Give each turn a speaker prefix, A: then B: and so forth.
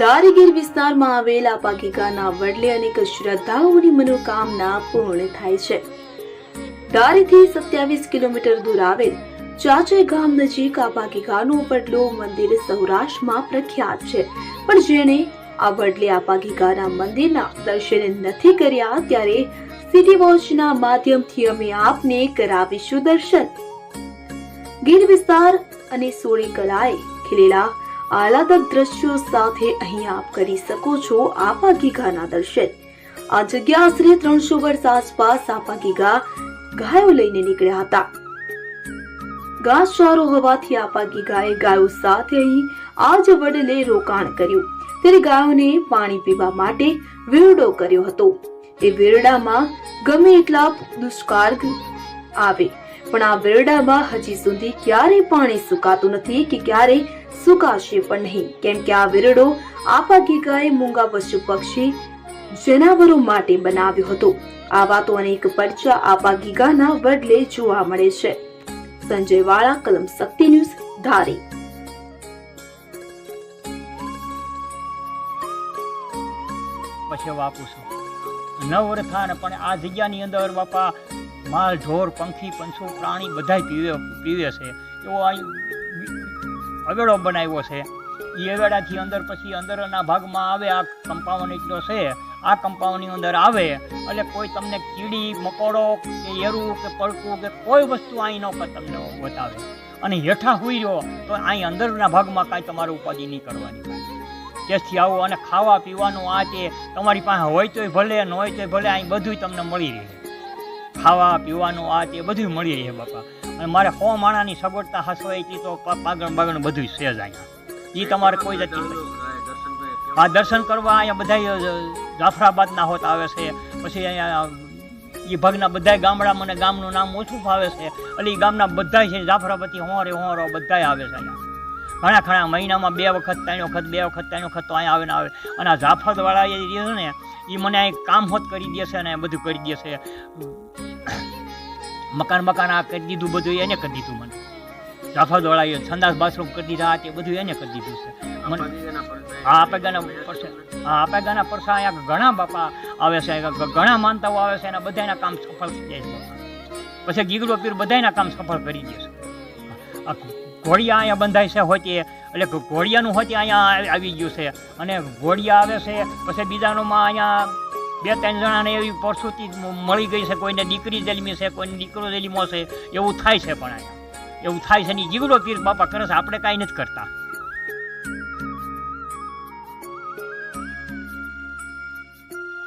A: દારીગીર વિસ્તારમાં આવેલ પાકિકાના વડલે અનેક શ્રદ્ધાળુઓની મનોકામના પૂર્ણ થાય છે. દારીથી સત્યાવીસ કિલોમીટર દૂર આવેલ ચાચે ગામ નજીક આ પાકિકાનું વડલો મંદિર સૌરાષ્ટ્રમાં પ્રખ્યાત છે. પણ જેણે આ વડલે આ પાકિકાના મંદિરના દર્શન નથી કર્યા ત્યારે સિટી વોચના માધ્યમથી અમે આપને કરાવીશું દર્શન. ગીર વિસ્તાર અને સોળી કલાએ ખીલેલા આહલાદક દ્રશ્યો સાથે અહીં આપ કરી શકો છો આપા ગીગાના દર્શન. આ જગ્યા આશરે ત્રણસો વર્ષ આસપાસ આપા ગીગા ગાયો લઈને નીકળ્યા હતા. ઘાસચારો હોવાથી આપા ગીગાએ ગાયો સાથે અહીં આજ વડલે રોકાણ કર્યું. ત્યારે ગાયોને પાણી પીવા માટે વેરડો કર્યો હતો. એ વેરડામાં ગમે એટલા દુષ્કાળ આવે. પણ આ વેરડામાં હજી સુધી ક્યારેય પાણી સુકાતું નથી કે ક્યારે સુકાશે પણ નહીં. કેમ કે આ વેરડો આપા ગીગાએ મૂંગા પશુ પક્ષી જનાવરો માટે બનાવ્યો હતો. આવા તો અનેક પરચા આપા ગીગાના વડલે જોવા મળે છે. સંજય વાળા, કલમ શક્તિ ન્યૂઝ, ધારી.
B: પછી વાપું છું. નવ વર્ષ થાય ને પણ આ જગ્યાની અંદર બાપા માલ ઢોર પંખી, પંછો, પ્રાણી બધા પીવે પીવે છે. એવો અવેડો બનાવ્યો છે. એ અવેડાથી અંદર પછી અંદરના ભાગમાં આવે, આ કમ્પાઉન્ડ એટલો છે. આ કમ્પાઉન્ડની અંદર આવે, એટલે કોઈ તમને કીડી, મકોડો કે એરું કે પડકું કે કોઈ વસ્તુ અહીં ન તમને બતાવે. અને હેઠા હોઈ રહ્યો, તો અહીં અંદરના ભાગમાં કાંઈ તમારે ઉપાધિ નહીં કરવાની. ત્યાંથી આવો અને ખાવા, પીવાનું આ તે તમારી પાસે હોય તોય ભલે, ન હોય તોય ભલે અહીં બધું તમને મળી રહે. ખાવા, પીવાનું આ તે બધું મળી રહે બાપા. અને મારે સો માણાની સગવડતા હસવાય હતી તો પાગણ બાગણ બધું છે જ અહીંયા. એ તમારે કોઈ જતી નહીં આ દર્શન કરવા અહીંયા બધા જાફરાબાદના હોત આવે છે પછી અહીંયા એ ભાગના બધા ગામડા મને ગામનું નામ ઓછું ફાવે છે એટલે એ ગામના બધા છે જાફરાબાદી હોંરે હોંરો બધા આવે છે અહીંયા. ઘણા ઘણા મહિનામાં બે વખત ત્રણ વખત બે વખત ત્રણ વખત તો અહીંયા આવે ને આવે. અને આ જાફરવાળા એ છે ને એ મને અહીં કામ હોત કરી દે છે ને બધું કરી દે છે. મકાન મકાન આ કરી દીધું બધું એને કરી દીધું મને. જાફરવાળા એ સંદાસ બાથરૂમ કરી દીધા તે બધું એને કરી દીધું છે. મને હા આપે ગાના પરસા હા આપે ગાના પરસા અહીંયા ઘણા બાપા આવે છે ઘણા માનતાઓ આવે છે અને બધાના કામ સફળ થઈ જાય છે. પછી ગીગડો પીર બધાના કામ સફળ કરી દે છે. આ ઘોડિયા અહીંયા બંધાય છે હોતી એટલે ઘોડિયાનું ઘોડિયાનું હોતી અહીંયા આવી- આવી ગયું છે. અને ઘોડિયા આવે છે પછી બીજાનોમાં અહીંયા બે ત્રણ જણાને એવી પરસુતી મળી ગઈ છે, કોઈને દીકરી જન્મી છે, કોઈને દીકરો જન્મો છે, એવું થાય છે પણ એવું થાય છે ને જીવડો પીર બાપા કરે છે, આપણે કાંઈ નથી કરતા.